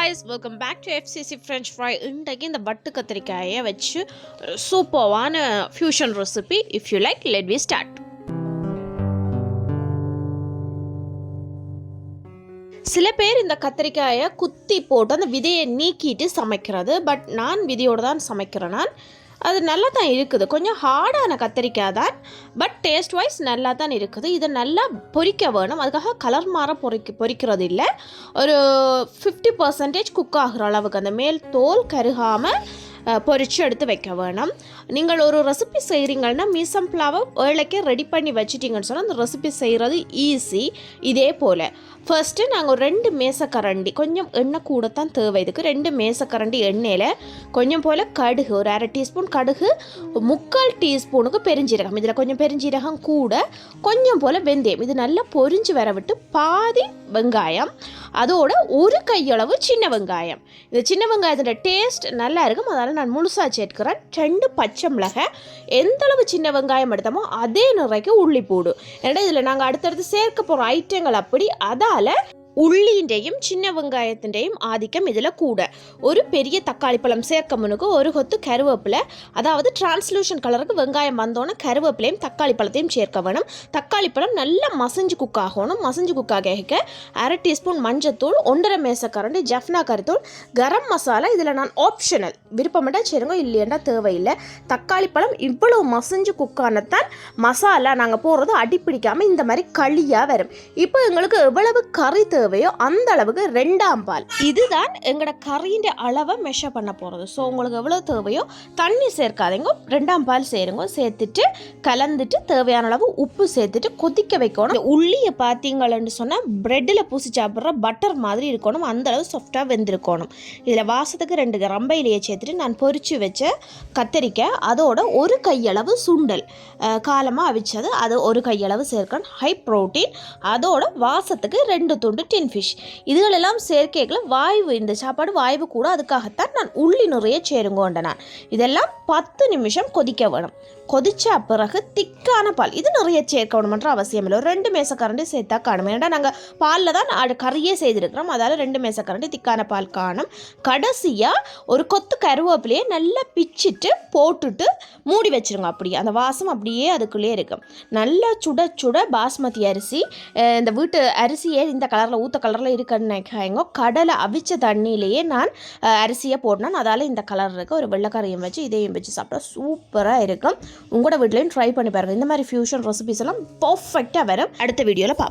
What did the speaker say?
Guys welcome back to FCC French fry இன்றைக்கு இந்த பட்டு கத்திரிக்காயை வச்சு சூப்பர்வான fusion recipe if you like let we start சில பேர் இந்த கத்திரிக்காயை குத்தி போட்டு அந்த விதையை நீக்கிட்டு சமைக்கிறது பட் நான் விதையோடு தான் சமைக்கிறேன். நான் அது நல்லா தான் இருக்குது. கொஞ்சம் ஹார்டான கத்திரிக்காய் தான் பட் டேஸ்ட் வைஸ் நல்லா தான் இருக்குது. இதை நல்லா பொறிக்க வேணும். அதுக்காக கலர் மாற பொறிக்க பொரிக்கிறது இல்லை. ஒரு ஃபிஃப்டி பர்சன்டேஜ் குக் ஆகிற அளவுக்கு அந்த மேல் தோல் கருகாமல் பொறிச்சு எடுத்து வைக்க வேணும் நீங்கள் ஒரு ரெசிபி செய்கிறீங்கன்னா மீசம் ஃப்ளவர் ஏழைக்கே ரெடி பண்ணி வச்சிட்டிங்கன்னு சொன்னால் அந்த ரெசிபி செய்கிறது ஈஸி இதே போல் ஃபர்ஸ்ட்டு நாங்கள் ஒரு ரெண்டு மேசக்கரண்டி கொஞ்சம் எண்ணெய் கூட தான் தேவை இதுக்கு ரெண்டு மேசக்கரண்டி எண்ணெயில் கொஞ்சம் போல் கடுகு ஒரு அரை டீஸ்பூன் கடுகு முக்கால் டீஸ்பூனுக்கு பெருஞ்சீரகம் இதில் கொஞ்சம் பெருஞ்சீரகம் கூட கொஞ்சம் போல் வெந்தயம் இது நல்லா பொரிஞ்சு வர விட்டு பாதி வெங்காயம் அதோட ஒரு கையளவு சின்ன வெங்காயம். இந்த சின்ன வெங்காயத்தோட டேஸ்ட் நல்லா இருக்கும். அதனால் நான் முழுசாக சேர்க்கிறேன் ரெண்டு பச்சை மிளகாய். எந்த அளவு சின்ன வெங்காயம் எடுத்தோமோ அதே நிறைக்கு உள்ளி போடு ஏன்னா இதில் நாங்கள் அடுத்தடுத்து சேர்க்க போகிற ஐட்டங்கள் அப்படி. அதால் உள்ளிൻ്റെയും சின்ன வெங்காயத்திൻ്റെയും ஆதிக்கம் இதில் கூட. ஒரு பெரிய தக்காளி பழம் சேர்க்க முனுக்கு ஒரு கொத்து கருவேப்பிலை அதாவது டிரான்ஸ்லூஷன் கலருக்கு வெங்காயம் வந்தோன்னே கருவேப்பிலையும் தக்காளி பழத்தையும் சேர்க்க வேணும். தக்காளி பழம் நல்லா மசஞ்சு குக் ஆகணும். மசஞ்சு குக் ஆக அரை டீஸ்பூன் மஞ்சத்தூள் ஒன்றரை மேசக்கரண்டு ஜஃப்னா கருத்தூள் கரம் மசாலா. இதில் நான் ஆப்ஷனல் விருப்பமெண்டா சேருங்க இல்லையண்டா தேவையில்லை. தக்காளிப்பழம் இவ்வளோ மசஞ்சு குக்கானத்தான் மசாலா நாங்கள் போடுறது அடிப்பிடிக்காமல் இந்த மாதிரி களியாக வரும். இப்போ எங்களுக்கு எவ்வளவு கறி தேவை? தேவையோ அந்த அளவுக்கு ரெண்டாம் பால். இதுதான் எங்களோட கறியின் அளவை மெஷர் பண்ண போகிறது ஸோ உங்களுக்கு எவ்வளோ தேவையோ தண்ணி சேர்க்காதீங்க. ரெண்டாம் பால் சேருங்க. சேர்த்துட்டு கலந்துட்டு தேவையான அளவு உப்பு சேர்த்துட்டு கொதிக்க வைக்கணும். உள்ளியை பார்த்தீங்கன்னு சொன்னால் ப்ரெட்டில் பூசி சாப்பிட்ற பட்டர் மாதிரி இருக்கணும். அந்த அளவு சாஃப்டாக வெந்திருக்கணும். இதில் வாசத்துக்கு ரெண்டு ரம்பையிலேயே சேர்த்துட்டு நான் பொறிச்சு வச்ச கத்தரிக்காய் அதோட ஒரு கையளவு சுண்டல். காலமாக அவிச்சது. அது ஒரு கையளவு சேர்க்கணும். ஹை ப்ரோட்டீன் அதோட வாசத்துக்கு ரெண்டு துண்டு டின் ஃபிஷ் இதுகளெல்லாம் சேர்க்கைகளை வாய்வு இந்த சாப்பாடு வாய்வு கூட அதுக்காகத்தான் நான் உள்ளி நிறைய சேருங்கோண்ட நான் இதெல்லாம் பத்து நிமிஷம் கொதிக்க வேணும். கொதிச்ச பிறகு திக்கான பால். இது நிறைய சேர்க்கணுமன்ற அவசியம் இல்லை. ஒரு ரெண்டு மேசக்கரண்டி சேர்த்தா காணும். ஏன்னா நாங்கள் பாலில் தான் அது கறியே செய்திருக்கிறோம். அதால் ரெண்டு மேசக்கரண்டி திக்கான பால் காணும். கடைசியாக ஒரு கொத்து கருவேப்பிலையே நல்லா பிச்சிட்டு போட்டுட்டு மூடி வச்சிருங்க. அப்படியே அந்த வாசம் அப்படியே அதுக்குள்ளேயே இருக்கும். நல்லா சுட சுட பாஸ்மதி அரிசி இந்த வீட்டு அரிசியே இந்த கலரில் ஊற்ற கலரில் இருக்குன்னு நினைக்காங்க கடலை அவிச்ச தண்ணியிலேயே நான் அரிசியை போட்டேன் அதால் இந்த கலர் இருக்கு. ஒரு வெள்ளைக்கரையும் வச்சு இதையும் வச்சு சாப்பிட்டா சூப்பராக இருக்கும். உங்களோட வீட்லையும் ட்ரை பண்ணி பாருங்கள் இந்த மாதிரி ஃபியூஷன் ரெசிபிஸ் எல்லாம் பர்ஃபெக்டாக வரும். அடுத்த வீடியோவில் பார்ப்போம்